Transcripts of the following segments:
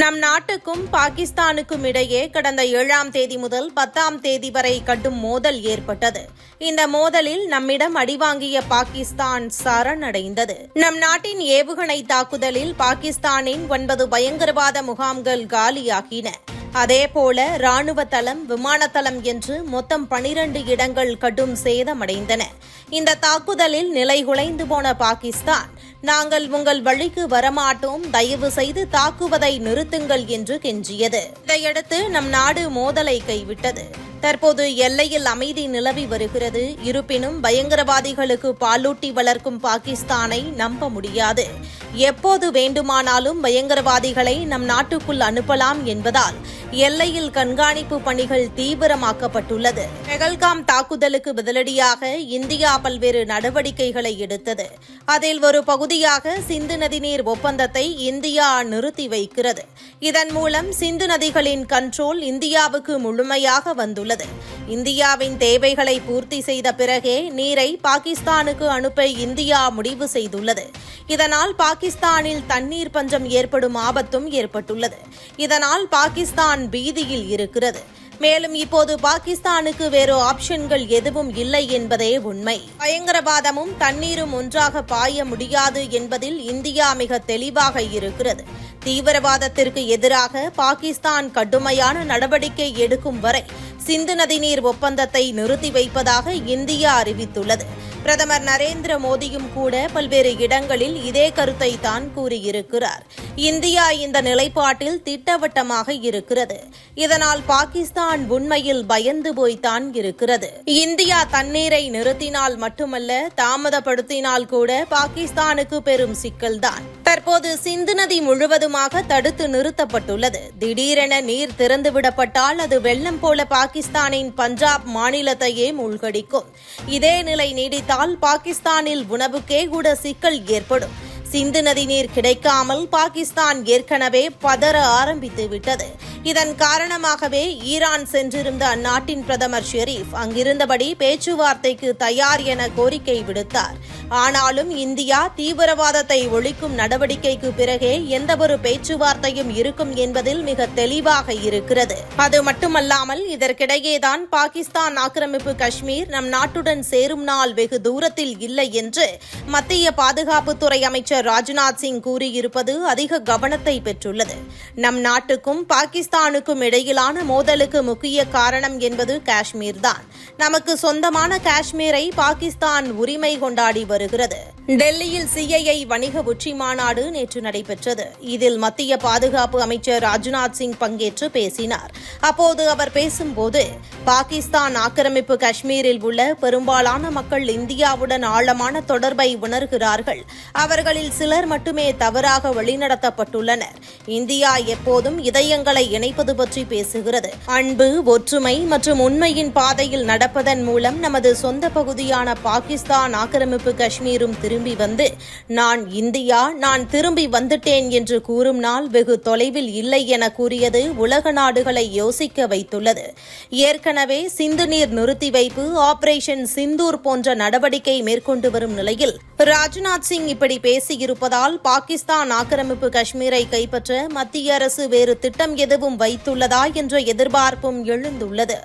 நம் நாட்டுக்கும் பாகிஸ்தானுக்கும் இடையே கடந்த ஏழாம் தேதி முதல் பத்தாம் தேதி வரை கடும் மோதல் ஏற்பட்டது. இந்த மோதலில் நம்மிடம் அடிவாங்கிய பாகிஸ்தான் சரணடைந்தது. நம் நாட்டின் ஏவுகணை தாக்குதலில் பாகிஸ்தானின் ஒன்பது பயங்கரவாத முகாம்கள் காலியாகின. அதேபோல ராணுவ தளம் விமானத்தளம் என்று மொத்தம் பனிரண்டு இடங்கள் கடும் சேதமடைந்தன. இந்த தாக்குதலில் நிலைகுலைந்து போன பாகிஸ்தான் நாங்கள் உங்கள் வழிக்கு வரமாட்டோம். தயவு செய்து தாக்குவதை நிறுத்துங்கள் என்று கெஞ்சியது. இதையடுத்து நம் நாடு மோதலை கைவிட்டது. தற்போது எல்லையில் அமைதி நிலவி வருகிறது. இருப்பினும் பயங்கரவாதிகளுக்கு பாலூட்டி வளர்க்கும் பாகிஸ்தானை நம்ப முடியாது. எப்போது வேண்டுமானாலும் பயங்கரவாதிகளை நம் நாட்டுக்குள் அனுப்பலாம் என்பதால் எல்லையில் கண்காணிப்பு பணிகள் தீவிரமாக்கப்பட்டுள்ளது. பெகல்காம் தாக்குதலுக்கு பதிலடியாக இந்தியா பல்வேறு நடவடிக்கைகளை எடுத்தது. அதில் ஒரு பகுதியாக சிந்து நதிநீர் ஒப்பந்தத்தை இந்தியா நிறுத்தி வைக்கிறது. இதன் மூலம் சிந்து நதிகளின் கண்ட்ரோல் இந்தியாவுக்கு முழுமையாக வந்துள்ளது. இந்தியாவின் தேவைகளை பூர்த்தி செய்த பிறகே நீரை பாகிஸ்தானுக்கு அனுப்ப இந்தியா முடிவு செய்துள்ளது. இதனால் பாகிஸ்தானில் தண்ணீர் பஞ்சம் ஏற்படும் ஆபத்தும் ஏற்பட்டுள்ளது. இதனால் பாகிஸ்தான் பீதியில் இருக்கிறது. மேலும் இப்போது பாகிஸ்தானுக்கு வேறு ஆப்ஷன்கள் எதுவும் இல்லை என்பதே உண்மை. பயங்கரவாதமும் தண்ணீரும் ஒன்றாக பாய முடியாது என்பதில் இந்தியா மிக தெளிவாக இருக்கிறது. தீவிரவாதத்திற்கு எதிராக பாகிஸ்தான் கடுமையான நடவடிக்கை எடுக்கும் வரை சிந்து நதிநீர் ஒப்பந்தத்தை நிறுத்தி வைப்பதாக இந்தியா அறிவித்துள்ளது. பிரதமர் நரேந்திர மோடியும் கூட பல்வேறு இடங்களில் இதே கருத்தை தான் கூறியிருக்கிறார். இந்தியா இந்த நிலைப்பாட்டில் திட்டவட்டமாக இருக்கிறது. இதனால் பாகிஸ்தான் உண்மையில் பயந்து போய்தான் இருக்கிறது. இந்தியா தண்ணீரை நிறுத்தினால் மட்டுமல்ல தாமதப்படுத்தினால் கூட பாகிஸ்தானுக்கு பெரும் சிக்கல்தான். தற்போது சிந்து நதி முழுவதுமாக தடுத்து நிறுத்தப்பட்டுள்ளது. திடீரென நீர் திறந்துவிடப்பட்டால் அது வெள்ளம் போல பாகிஸ்தானின் பஞ்சாப் மாநிலத்தையே மூழ்கடிக்கும். இதே நிலை நீடித்தால் பாகிஸ்தானில் உணவுக்கே கூட சிக்கல் ஏற்படும். சிந்து நதி நீர் கிடைக்காமல் பாகிஸ்தான் ஏற்கனவே பதற ஆரம்பித்து விட்டது இதன் காரணமாகவே ஈரான் சென்றிருந்த அந்நாட்டின் பிரதமர் ஷெரீப் அங்கிருந்தபடி பேச்சுவார்த்தைக்கு தயார் என கோரிக்கை விடுத்தார். ஆனாலும் இந்தியா தீவிரவாதத்தை ஒழிக்கும் நடவடிக்கைக்கு பிறகே எந்தவொரு பேச்சுவார்த்தையும் இருக்கும் என்பதில் மிக தெளிவாக இருக்கிறது. அது மட்டுமல்லாமல் இதற்கிடையேதான் பாகிஸ்தான் ஆக்கிரமிப்பு காஷ்மீர் நம் நாட்டுடன் சேரும் நாள் வெகு தூரத்தில் இல்லை என்று மத்திய பாதுகாப்புத்துறை அமைச்சர் ராஜ்நாத் சிங் கூறியிருப்பது அதிக கவனத்தை பெற்றுள்ளது. நம் நாட்டுக்கும் பாகிஸ்தான் பாகிஸ்தானுக்கும் இடையிலான மோதலுக்கு முக்கிய காரணம் என்பது காஷ்மீர் தான் நமக்கு சொந்தமான காஷ்மீரை பாகிஸ்தான் உரிமை கொண்டாடி வருகிறது. டெல்லியில் சிஐஐ வணிக உச்சி மாநாடு நேற்று நடைபெற்றது. இதில் மத்திய பாதுகாப்பு அமைச்சர் ராஜ்நாத் சிங் பங்கேற்று பேசினார். அப்போது அவர் பேசும்போது பாகிஸ்தான் ஆக்கிரமிப்பு காஷ்மீரில் உள்ள பெரும்பாலான மக்கள் இந்தியாவுடன் ஆழமான தொடர்பை உணர்கிறார்கள். அவர்களில் சிலர் மட்டுமே தவறாக வழிநடத்தப்பட்டுள்ளனர். இந்தியா எப்போதும் இதயங்களை இணைப்பது பற்றி பேசுகிறது. அன்பு ஒற்றுமை மற்றும் உண்மையின் பாதையில் நடப்பதன் மூலம் நமது சொந்த பகுதியான பாகிஸ்தான் ஆக்கிரமிப்பு காஷ்மீரும் திரும்பி வந்து நான் இந்தியா நான் திரும்பி வந்துட்டேன் என்று கூறும் நாள் வெகு தொலைவில் இல்லை என கூறியது உலக நாடுகளை யோசிக்க வைத்துள்ளது. ஏற்கனவே சிந்து நீர் நிறுத்தி வைப்பு ஆபரேஷன் சிந்தூர் போன்ற நடவடிக்கை மேற்கொண்டு வரும் நிலையில் ராஜ்நாத் சிங் இப்படி பேசியிருப்பதால் பாகிஸ்தான் ஆக்கிரமிப்பு காஷ்மீரை கைப்பற்ற மத்திய அரசு வேறு திட்டம் எதுவும் வைத்துள்ளதா என்ற எதிர்பார்ப்பும் எழுந்துள்ளது.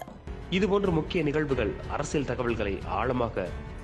இதுபோன்ற முக்கிய நிகழ்வுகள் அரசியல் தகவல்களை ஆழமாக